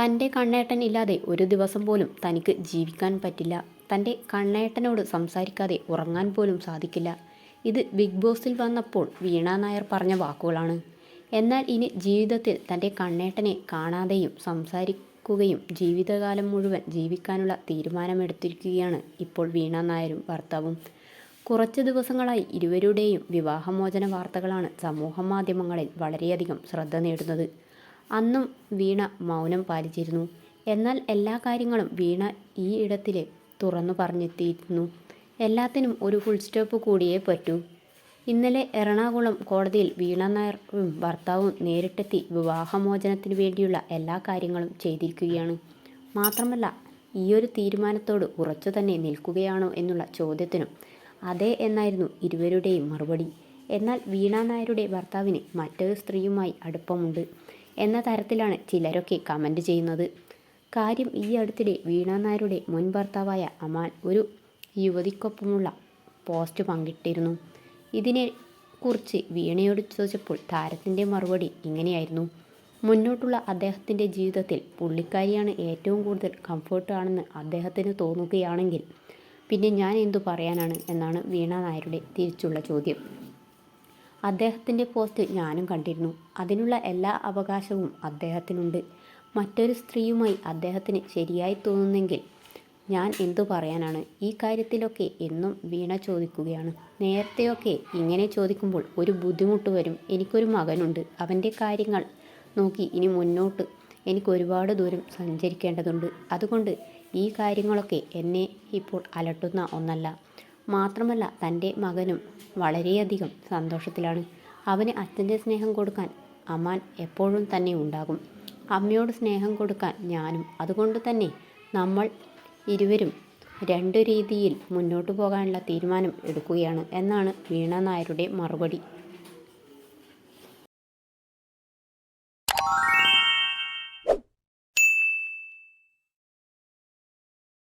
തന്റെ കണ്ണേട്ടൻ ഇല്ലാതെ ഒരു ദിവസം പോലും തനിക്ക് ജീവിക്കാൻ പറ്റില്ല. തന്റെ കണ്ണേട്ടനോട് സംസാരിക്കാതെ ഉറങ്ങാൻ പോലും സാധിക്കില്ല. ഇത് ബിഗ് ബോസിൽ വന്നപ്പോൾ വീണ നായർ പറഞ്ഞ വാക്കുകളാണ്. എന്നാൽ ഇനി ജീവിതത്തിൽ തന്റെ കണ്ണേട്ടനെ കാണാതെയും സംസാരിക്കുകയും ജീവിതകാലം മുഴുവൻ ജീവിക്കാനുള്ള തീരുമാനമെടുത്തിരിക്കുകയാണ് ഇപ്പോൾ വീണ നായരും ഭർത്താവും. കുറച്ച് ദിവസങ്ങളായി ഇരുവരുടെയും വിവാഹമോചന വാർത്തകളാണ് സമൂഹ മാധ്യമങ്ങളിൽ വളരെയധികം ശ്രദ്ധ നേടുന്നത്. അന്നും വീണ മൗനം പാലിച്ചിരുന്നു. എന്നാൽ എല്ലാ കാര്യങ്ങളും വീണ ഈ ഇടത്തിൽ തുറന്നു പറഞ്ഞെത്തിയിരുന്നു. എല്ലാത്തിനും ഒരു ഫുൾ സ്റ്റോപ്പ് കൂടിയേ പറ്റൂ. ഇന്നലെ എറണാകുളം കോടതിയിൽ വീണ നായരും ഭർത്താവും നേരിട്ടെത്തി വിവാഹമോചനത്തിന് വേണ്ടിയുള്ള എല്ലാ കാര്യങ്ങളും ചെയ്തിരിക്കുകയാണ്. മാത്രമല്ല ഈ ഒരു തീരുമാനത്തോട് ഉറച്ചു തന്നെ നിൽക്കുകയാണോ എന്നുള്ള ചോദ്യത്തിനും അതെ എന്നായിരുന്നു ഇരുവരുടെയും മറുപടി. എന്നാൽ വീണ നായരുടെ ഭർത്താവിന് മറ്റൊരു സ്ത്രീയുമായി അടുപ്പമുണ്ട്. എന്ന തരത്തിലാണ് ചിലരൊക്കെ കമന്റ് ചെയ്യുന്നത്. കാര്യം ഈ അടുത്തിടെ വീണ നായരുടെ മുൻ ഭർത്താവായ അമാൻ ഒരു യുവതിക്കൊപ്പമുള്ള പോസ്റ്റ് പങ്കിട്ടിരുന്നു. ഇതിനെ കുറിച്ച് വീണയോട് ചോദിച്ചപ്പോൾ താരത്തിന്റെ മറുപടി ഇങ്ങനെയായിരുന്നു. മുന്നോട്ടുള്ള അദ്ദേഹത്തിന്റെ ജീവിതത്തിൽ പുള്ളിക്കാരിയാണ് ഏറ്റവും കൂടുതൽ കംഫർട്ട് ആണെന്ന് അദ്ദേഹത്തിന് തോന്നുകയാണെങ്കിൽ പിന്നെ ഞാൻ എന്തു പറയാനാണ്? എന്നാണ് വീണ നായരുടെ തിരിച്ചുള്ള ചോദ്യം. അദ്ദേഹത്തിന്റെ പോസ്റ്റ് ഞാനും കണ്ടിരുന്നു. അതിനുള്ള എല്ലാ അവകാശവും അദ്ദേഹത്തിനുണ്ട്. മറ്റൊരു സ്ത്രീയുമായി അദ്ദേഹത്തിന് ശരിയായി തോന്നുന്നെങ്കിൽ ഞാൻ എന്തു പറയാനാണ്? ഈ കാര്യത്തിലൊക്കെ എന്നും വീണ ചോദിക്കുകയാണ്. നേരത്തെയൊക്കെ ഇങ്ങനെ ചോദിക്കുമ്പോൾ ഒരു ബുദ്ധിമുട്ട് വരും. എനിക്കൊരു മകനുണ്ട്. അവന്റെ കാര്യങ്ങൾ നോക്കി ഇനി മുന്നോട്ട് എനിക്ക് ഒരുപാട് ദൂരം സഞ്ചരിക്കേണ്ടതുണ്ട്. അതുകൊണ്ട് ഈ കാര്യങ്ങളൊക്കെ എന്നെ ഇപ്പോൾ അലട്ടുന്ന ഒന്നല്ല. മാത്രമല്ല തന്റെ മകനും വളരെയധികം സന്തോഷത്തിലാണ്. അവന് അച്ഛന്റെ സ്നേഹം കൊടുക്കാൻ അമ്മാൻ എപ്പോഴും തന്നെ ഉണ്ടാകും. അമ്മയോട് സ്നേഹം കൊടുക്കാൻ ഞാനും അതുകൊണ്ട് തന്നെ നമ്മൾ ഇരുവരും രണ്ടു രീതിയിൽ മുന്നോട്ട് പോകാനുള്ള തീരുമാനം എടുക്കുകയാണ് എന്നാണ് വീണ നായരുടെ മറുപടി.